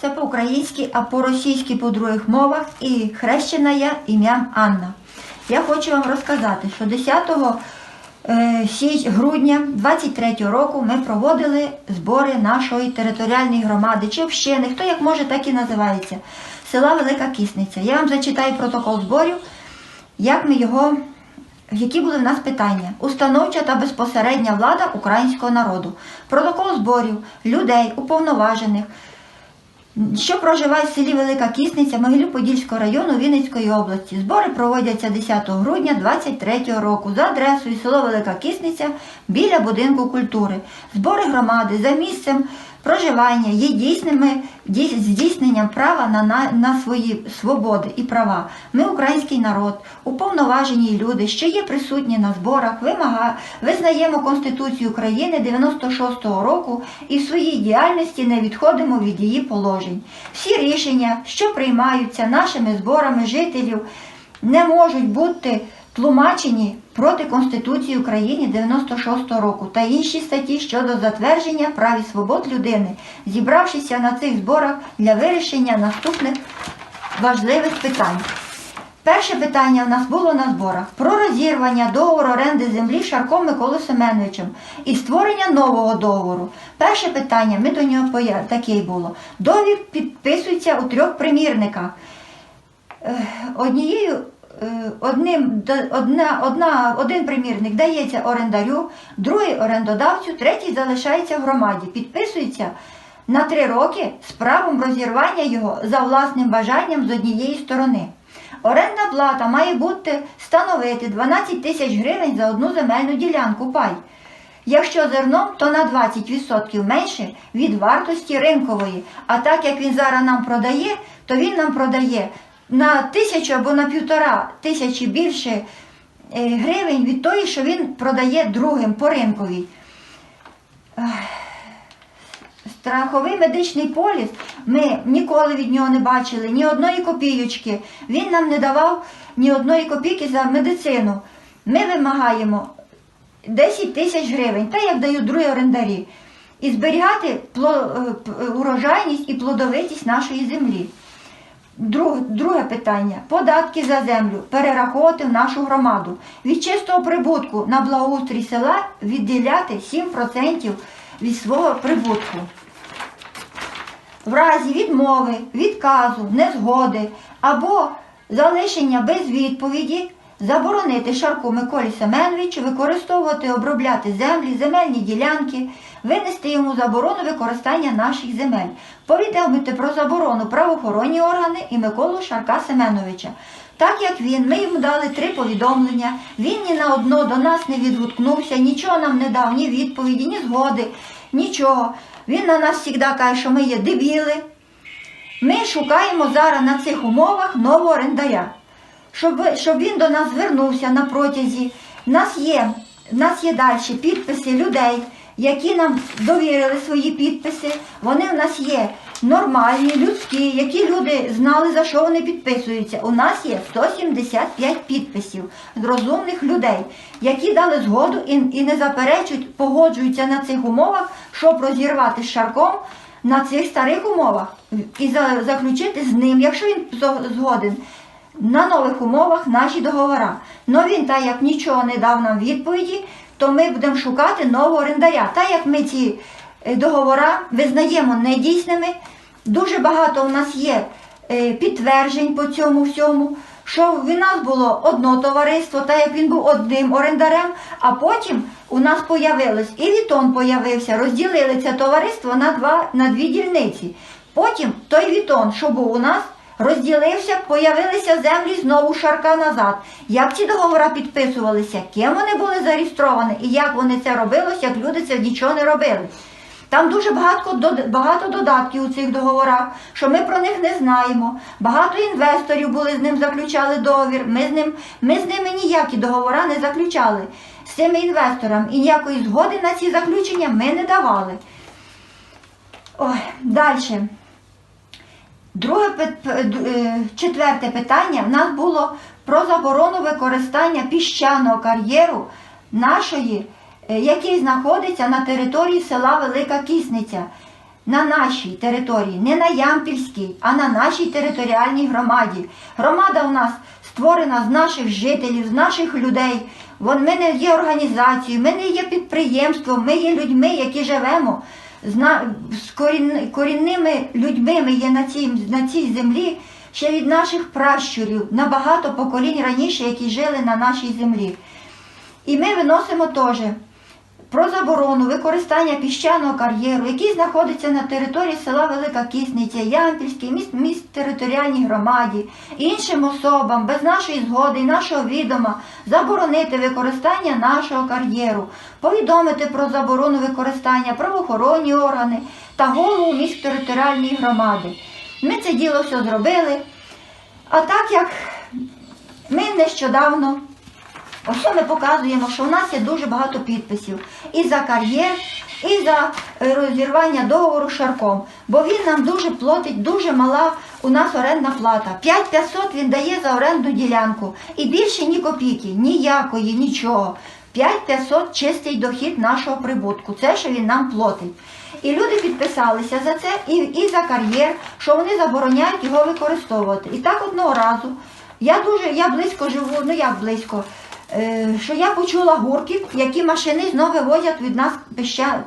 Це по-українськи, а по-російськи по других мовах і хрещена я ім'ям Анна. Я хочу вам розказати, що 10 е, грудня 23 року ми проводили збори нашої територіальної громади чи общини, хто як може, так і називається, села Велика Кісниця. Я вам зачитаю протокол зборів, як ми його, які були в нас питання. Установча та безпосередня влада українського народу. Протокол зборів, людей, уповноважених, що проживає в селі Велика Кісниця Могилів-Подільського району Вінницької області. Збори проводяться 10 грудня 2023 року за адресою село Велика Кісниця біля будинку культури. Збори громади за місцем проживання є дійсними здійсненням права на, на, на свої свободи і права. Ми український народ, уповноважені люди, що є присутні на зборах, вимага, визнаємо Конституцію України 96-го року і в своїй діяльності не відходимо від її положень. Всі рішення, що приймаються нашими зборами жителів, не можуть бути тлумачені проти Конституції України 96-го року та інші статті щодо затвердження прав і свобод людини, зібравшися на цих зборах для вирішення наступних важливих питань. Перше питання в нас було на зборах про розірвання договору оренди землі Шарком Миколою Семеновичем і створення нового договору. Перше питання, ми до нього таке було. Договір підписується у трьох примірниках. Е, Однією, одним, одна, одна, один примірник дається орендарю, другий орендодавцю, третій залишається в громаді. Підписується на три роки з правом розірвання його за власним бажанням з однієї сторони. Орендна плата має бути становити 12 тисяч гривень за одну земельну ділянку пай. Якщо зерном, то на 20% менше від вартості ринкової. А так як він зараз нам продає, то він нам продає на тисячу або на півтора тисячі більше е, гривень від тої, що він продає другим по ринковій. Страховий медичний поліс ми ніколи від нього не бачили, ні одної копійочки. Він нам не давав ні одної копійки за медицину. Ми вимагаємо 10 тисяч гривень, та як дають другі орендарі, і зберігати е, урожайність і плодовитість нашої землі. Друг- Друге питання. Податки за землю перераховувати в нашу громаду. Від чистого прибутку на благоустрій села відділяти 7% від свого прибутку. В разі відмови, відказу, незгоди або залишення без відповіді заборонити Шарку Миколі Семеновичу використовувати, обробляти землі, земельні ділянки, винести йому заборону використання наших земель, повідомити про заборону правоохоронні органи і Миколу Шарка Семеновича. Так як він, ми йому дали три повідомлення, він ні на одно до нас не відгукнувся, нічого нам не дав, ні відповіді, ні згоди, нічого. Він на нас завжди каже, що ми є дебіли. Ми шукаємо зараз на цих умовах нового орендаря, щоб, щоб він до нас звернувся на протязі. У нас є, нас є далі підписи людей, які нам довірили свої підписи. Вони в нас є нормальні, людські, які люди знали, за що вони підписуються. У нас є 175 підписів розумних людей, які дали згоду і, і не заперечують, погоджуються на цих умовах, щоб розірвати з шарком на цих старих умовах і заключити з ним, якщо він згоден, на нових умовах наші договори. Но він, так як нічого не дав нам відповіді, то ми будемо шукати нового орендаря. Так як ми ці е, договори визнаємо недійсними, дуже багато у нас є е, підтверджень по цьому всьому. Що в нас було одно товариство, так як він був одним орендарем, а потім у нас появилось і Вітон появився, розділили це товариство на два на дві дільниці. Потім той Вітон, що був у нас, розділився, появилися землі знову шарка назад. Як ці договори підписувалися, ким вони були зареєстровані і як вони це робилось, як люди це нічого не робили. Там дуже багато, багато додатків у цих договорах, що ми про них не знаємо. Багато інвесторів були з ним заключали договір. Ми з ним, ми з ними ніякі договори не заключали з цими інвесторами. І ніякої згоди на ці заключення ми не давали. Ой, далі. Друге д- е, четверте питання в нас було про заборону використання піщаного кар'єру нашої, е, який знаходиться на території села Велика Кісниця. на нашій території, не на Ямпільській, а на нашій територіальній громаді. Громада у нас створена з наших жителів, з наших людей. Вон ми не є організацією, ми не є підприємством, ми є людьми, які живемо з, з корін, корінними людьми. Ми є на цій, на цій землі ще від наших пращурів, на багато поколінь раніше, які жили на нашій землі. І ми виносимо теж про заборону використання піщаного кар'єру, який знаходиться на території села Велика Кісниця, Ямпільській, міст, міст територіальній громаді, іншим особам без нашої згоди і нашого відома заборонити використання нашого кар'єру, повідомити про заборону використання правоохоронні органи та голову міськ територіальної громади. Ми це діло все зробили. А так як ми нещодавно Ось ми показуємо, що у нас є дуже багато підписів і за кар'єр, і за е, розірвання договору Шарком. Бо він нам дуже платить, дуже мала у нас орендна плата. 5500 він дає за орендну ділянку. І більше ні копійки, ніякої, нічого. 5500 чистий дохід нашого прибутку. Це що він нам платить. І люди підписалися за це і, і за кар'єр, що вони забороняють його використовувати. І так одного разу я дуже я близько живу, ну як близько, що я почула гуркіт, які машини знову вивозять від нас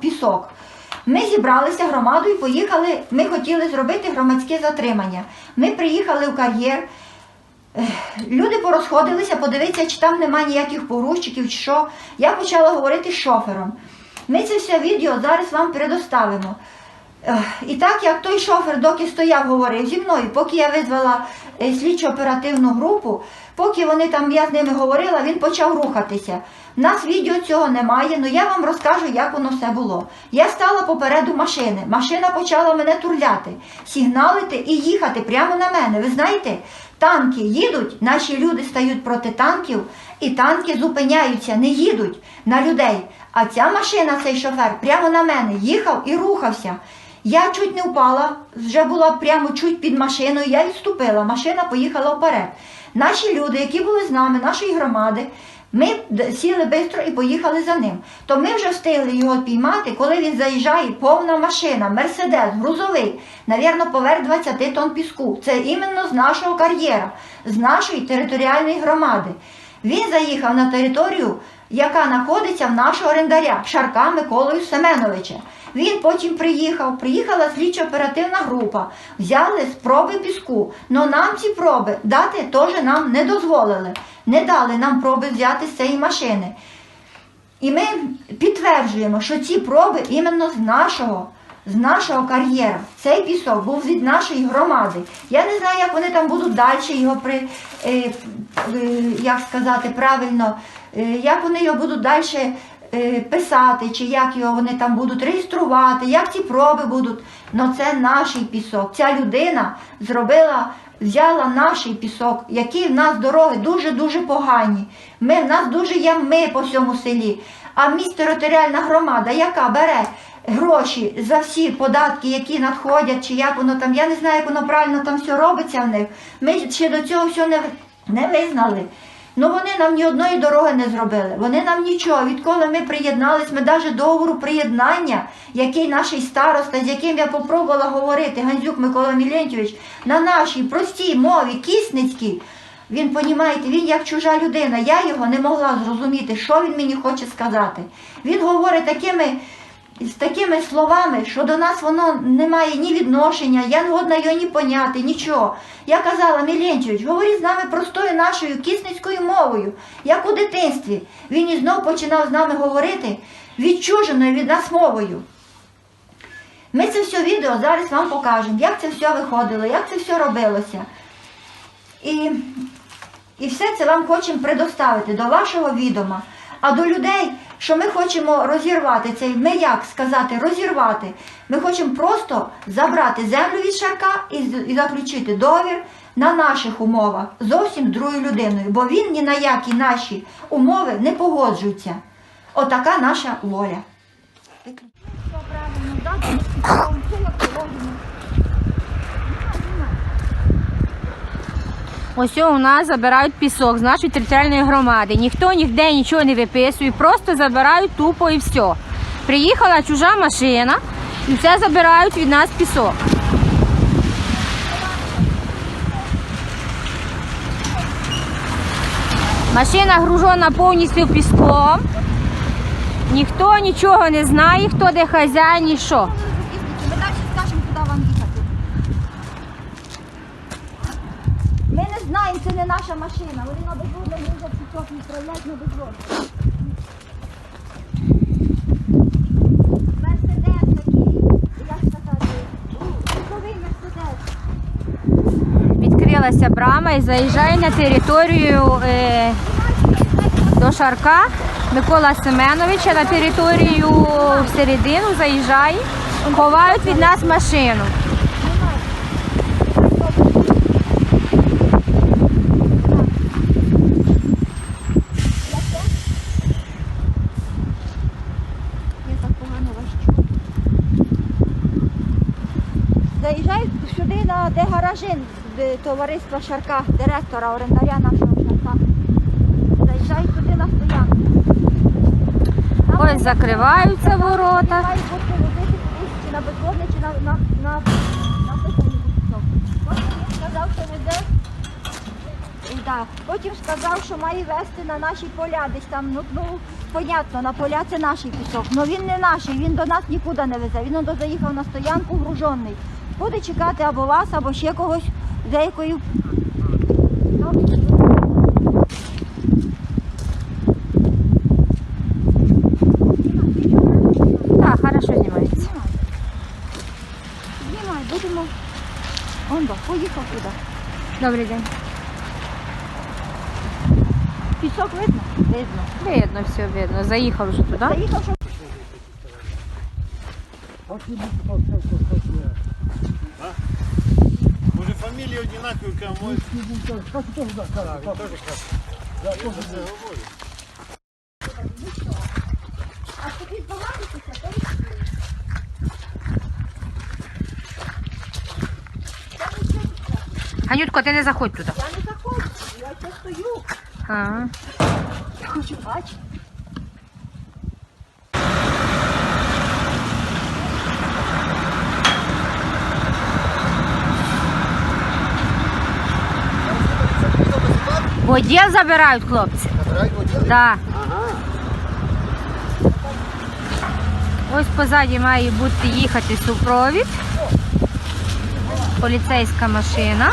пісок. Ми зібралися громадою, поїхали. Ми хотіли зробити громадське затримання. Ми приїхали в кар'єр. Люди порозходилися, подивитися, чи там немає ніяких порушників, чи що. Я почала говорити з шофером. Ми це все відео зараз вам предоставимо. І так як той шофер, доки стояв, говорив зі мною, поки я визвала е, слідчо-оперативну групу, поки вони там, я з ними говорила, він почав рухатися. У нас відео цього немає, але я вам розкажу, як воно все було. Я стала попереду машини. Машина почала мене турляти, сигналити і їхати прямо на мене. Ви знаєте, танки їдуть, наші люди стають проти танків, і танки зупиняються, не їдуть на людей. А ця машина, цей шофер, прямо на мене їхав і рухався. Я чуть не впала, вже була прямо чуть під машиною, я відступила, машина поїхала вперед. Наші люди, які були з нами, нашої громади, ми сіли швидко і поїхали за ним. То ми вже встигли його піймати, коли він заїжджає, повна машина, мерседес, грузовий, навірно, поверх 20 тонн піску. Це іменно з нашого кар'єра, з нашої територіальної громади. Він заїхав на територію, яка знаходиться в нашого орендаря Шарка Миколою Семеновича. Він потім приїхав, приїхала слідчо-оперативна група, взяли спроби піску. але нам ці проби дати теж нам не дозволили. Не дали нам проби взяти з цієї машини. І ми підтверджуємо, що ці проби іменно з нашого, з нашого кар'єра. Цей пісок був від нашої громади. Я не знаю, як вони там будуть далі його при, е, е, як сказати правильно, е, як вони його будуть далі е, писати, чи як його вони там будуть реєструвати, як ці проби будуть. Ну це наш пісок. Ця людина зробила. Взяла наш пісок, які в нас дороги дуже-дуже погані. Ми, в нас дуже ями по всьому селі. А міст територіальна громада, яка бере гроші за всі податки, які надходять, чи як воно там, я не знаю, як воно правильно там все робиться в них. Ми ще до цього все не, не визнали. Ну вони нам ні одної дороги не зробили. Вони нам нічого. Відколи ми приєднались, ми навіть договору приєднання, який наш староста, з яким я попробувала говорити, Гандзюк Микола Мілентьович, на нашій простій мові, кисницькій, він, понімаєте, він як чужа людина. Я його не могла зрозуміти, що він мені хоче сказати. Він говорить такими. З такими словами, що до нас воно не має ні відношення, я не годна його ні поняти, нічого. Я казала, Міленчевич, говори з нами простою нашою кисницькою мовою, як у дитинстві. Він і знов починав з нами говорити відчуженою від нас мовою. Ми це все відео зараз вам покажемо, як це все виходило, як це все робилося. І, і все це вам хочемо предоставити до вашого відома. А до людей, що ми хочемо розірвати цей, ми як сказати, розірвати. Ми хочемо просто забрати землю від шарка і, і заключити договір на наших умовах зовсім другою людиною, бо він ні на які наші умови не погоджується. Отака наша воля. Ось у нас забирають пісок з нашої територіальної громади. Ніхто ніде нічого не виписує, просто забирають тупо і все. Приїхала чужа машина І все забирають від нас пісок. Машина гружена повністю піском. Ніхто нічого не знає, хто де хазяїн і що. Ми далі скажемо, куди вам їхати. Ми не знаємо, це не наша машина. Вони на безводно їздять пісок відправляють на безводно. Такий, як сказати. Відкрилася брама і заїжджає на територію е, до Шарка Микола Семеновича на територію всередину заїжджає, ховають від нас машину. Я так погано вас чую. Заїжджають сюди, на де товариства Шарка, директора, орендаря нашого Шарка. Заїжджають туди на стоянку. Ось закриваються ворота. Чи на безводне, чи на, на, на, на писані. Потім він сказав, що везе. І да. Потім сказав, що має вести на наші поля, десь там, ну, ну понятно, на поля це наш пісок. але він не наш, він до нас нікуди не везе. Він он заїхав на стоянку гружений. Буде чекати або вас, або ще когось деякою. Так, хорошо знімається. Знімай, будемо. Он до, поїхав туди. Добрий день. Пісок видно? Видно. Видно, все видно. Заїхав вже туди. Заїхав, що Може фамілії однакові, кому А тобі збагатися, то Ганютко, ти не заходь туди. я не заходжу, я ще стою. Ага. Я хочу бачити. Водія забирають хлопці. Да. Ось позаді має бути їхати супровід. Поліцейська машина.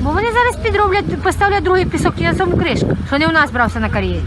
Бо вони зараз підроблять, поставлять другий пісок і на цьому кришку, Що не у нас брався на кар'єрі.